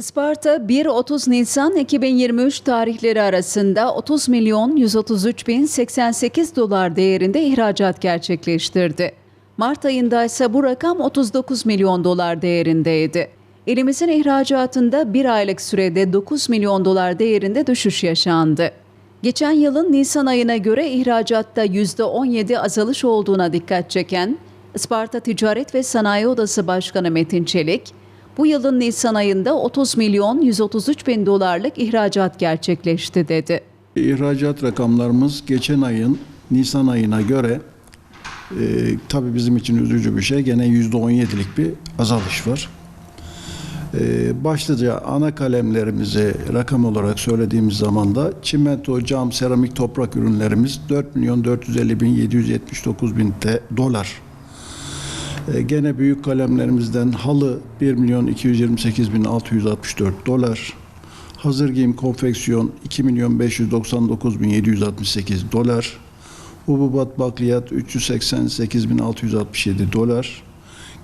Isparta 1-30 Nisan 2023 tarihleri arasında 30 milyon 133 bin 88 dolar değerinde ihracat gerçekleştirdi. Mart ayında ise bu rakam 39 milyon dolar değerindeydi. Elimizin ihracatında bir aylık sürede 9 milyon dolar değerinde düşüş yaşandı. Geçen yılın Nisan ayına göre ihracatta %17 azalış olduğuna dikkat çeken Isparta Ticaret ve Sanayi Odası Başkanı Metin Çelik, bu yılın Nisan ayında 30 milyon 133 bin dolarlık ihracat gerçekleşti dedi. İhracat rakamlarımız geçen ayın Nisan ayına göre e, tabii bizim için üzücü bir şey. Gene %17'lik bir azalış var. E, başlıca ana kalemlerimizi rakam olarak söylediğimiz zaman da çimento, cam, seramik, toprak ürünlerimiz 4 milyon 450 bin 779 bin dolar. E, gene büyük kalemlerimizden halı 1 milyon 228 bin 664 dolar. Hazır giyim konfeksiyon 2 milyon 599 bin 768 dolar. Hububat bakliyat 388 bin 667 dolar.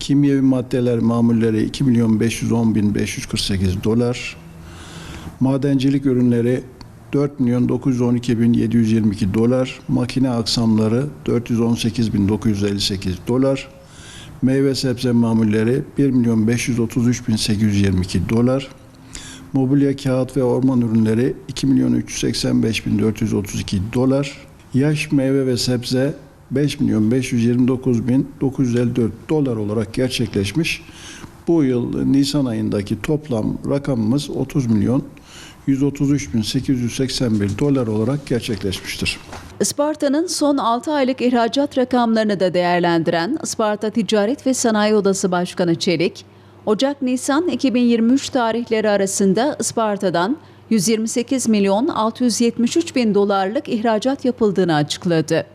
Kimyevi maddeler mamulleri 2 milyon 510 bin 548 dolar. Madencilik ürünleri 4 milyon 912 bin 722 dolar. Makine aksamları 418 bin 958 dolar. Meyve sebze mamulleri 1 milyon 533 bin 822 dolar. Mobilya, kağıt ve orman ürünleri 2 milyon 385 bin 432 dolar. Yaş meyve ve sebze 5 milyon 529 bin 954 dolar olarak gerçekleşmiş. Bu yıl Nisan ayındaki toplam rakamımız 30 milyon 133 bin 881 dolar olarak gerçekleşmiştir. Isparta'nın son 6 aylık ihracat rakamlarını da değerlendiren Isparta Ticaret ve Sanayi Odası Başkanı Çelik, Ocak-Nisan 2023 tarihleri arasında Isparta'dan 128 milyon 673 bin dolarlık ihracat yapıldığını açıkladı.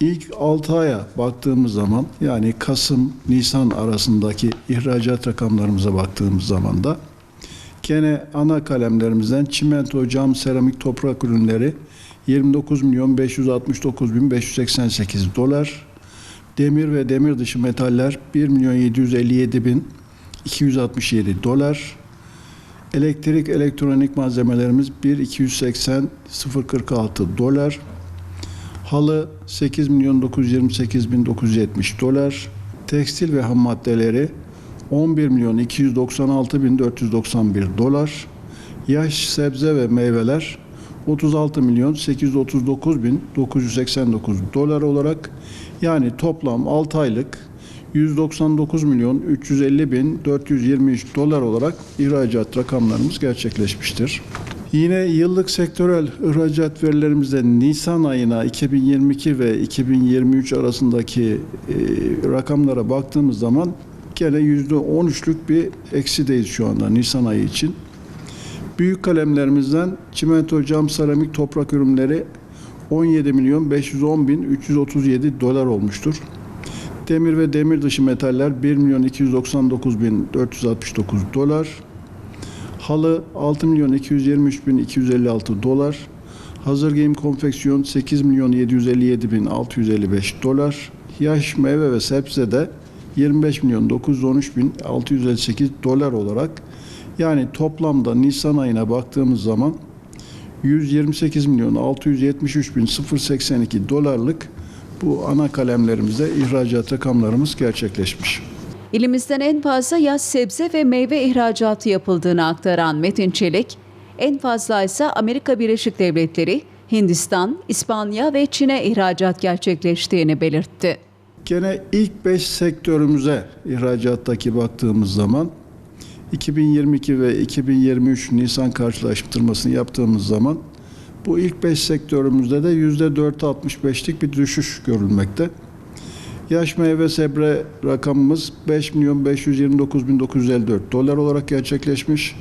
İlk 6 aya baktığımız zaman yani Kasım Nisan arasındaki ihracat rakamlarımıza baktığımız zaman da gene ana kalemlerimizden çimento, cam, seramik, toprak ürünleri 29 milyon 569 bin 588 dolar. Demir ve demir dışı metaller 1 milyon 757 bin 267 dolar. Elektrik elektronik malzemelerimiz 1 280 046 dolar. Halı 8 milyon 928 bin 970 dolar. Tekstil ve ham maddeleri 11 milyon 296 bin 491 dolar. Yaş sebze ve meyveler 36 milyon 839 bin 989 dolar olarak yani toplam 6 aylık 199 milyon 350 bin 423 dolar olarak ihracat rakamlarımız gerçekleşmiştir. Yine yıllık sektörel ihracat verilerimizde Nisan ayına 2022 ve 2023 arasındaki e, rakamlara baktığımız zaman gene %13'lük bir eksideyiz şu anda Nisan ayı için. Büyük kalemlerimizden çimento, cam, seramik, toprak ürünleri 17 milyon 510 bin 337 dolar olmuştur. Demir ve demir dışı metaller 1 milyon 299 bin 469 dolar. Halı 6 milyon 223 bin 256 dolar. Hazır giyim konfeksiyon 8 milyon 757 bin 655 dolar. Yaş meyve ve sebze de 25 milyon 913 bin 658 dolar olarak yani toplamda Nisan ayına baktığımız zaman 128 milyon 673 bin 082 dolarlık bu ana kalemlerimizde ihracat rakamlarımız gerçekleşmiş. İlimizden en fazla yaz sebze ve meyve ihracatı yapıldığını aktaran Metin Çelik, en fazla ise Amerika Birleşik Devletleri, Hindistan, İspanya ve Çin'e ihracat gerçekleştiğini belirtti. Gene ilk 5 sektörümüze ihracattaki baktığımız zaman 2022 ve 2023 Nisan karşılaştırmasını yaptığımız zaman bu ilk 5 sektörümüzde de %4.65'lik bir düşüş görülmekte. Yaş meyve sebre rakamımız 5 milyon 529 bin 954 dolar olarak gerçekleşmiş.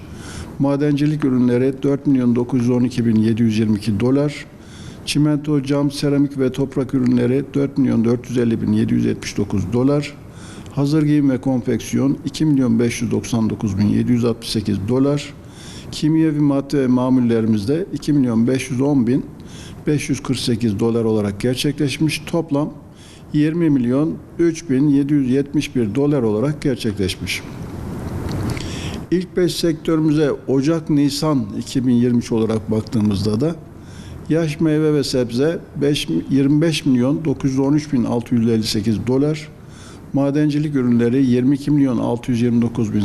Madencilik ürünleri 4 milyon 912 bin 722 dolar. Çimento, cam, seramik ve toprak ürünleri 4 milyon 450 bin 779 dolar. Hazır giyim ve konfeksiyon 2 milyon 599 bin 768 dolar. Kimyevi madde ve mamullerimizde 2 milyon 510 bin 548 dolar olarak gerçekleşmiş. Toplam 20 milyon 3 bin 771 dolar olarak gerçekleşmiş. İlk 5 sektörümüze Ocak-Nisan 2023 olarak baktığımızda da yaş meyve ve sebze 5, 25 milyon 913 bin 658 dolar, madencilik ürünleri 22 milyon 629 bin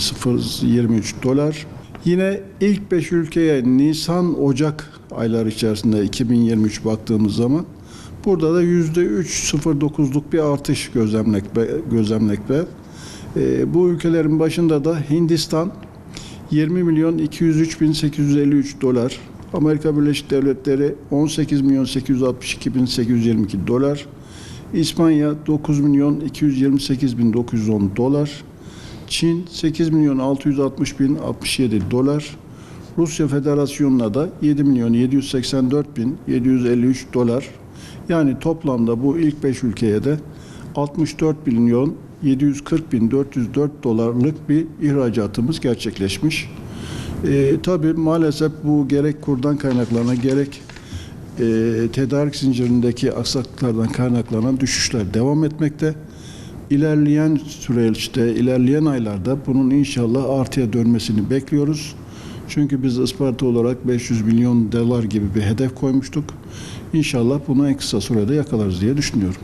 023 dolar. Yine ilk 5 ülkeye Nisan-Ocak ayları içerisinde 2023 baktığımız zaman burada da %3.09'luk bir artış gözlemlekte. gözlemlekte. Ee, bu ülkelerin başında da Hindistan 20 milyon 203 bin 853 dolar, Amerika Birleşik Devletleri 18 milyon 862 bin 822 dolar, İspanya 9 milyon 228 bin 910 dolar, Çin 8 milyon 660 bin 67 dolar, Rusya Federasyonu'na da 7 milyon 784 bin 753 dolar. Yani toplamda bu ilk 5 ülkeye de 64 milyon 740 bin 404 dolarlık bir ihracatımız gerçekleşmiş. Ee, tabii maalesef bu gerek kurdan kaynaklanan gerek e, tedarik zincirindeki aksaklıklardan kaynaklanan düşüşler devam etmekte. İlerleyen süreçte, ilerleyen aylarda bunun inşallah artıya dönmesini bekliyoruz. Çünkü biz Isparta olarak 500 milyon dolar gibi bir hedef koymuştuk. İnşallah bunu en kısa sürede yakalarız diye düşünüyorum.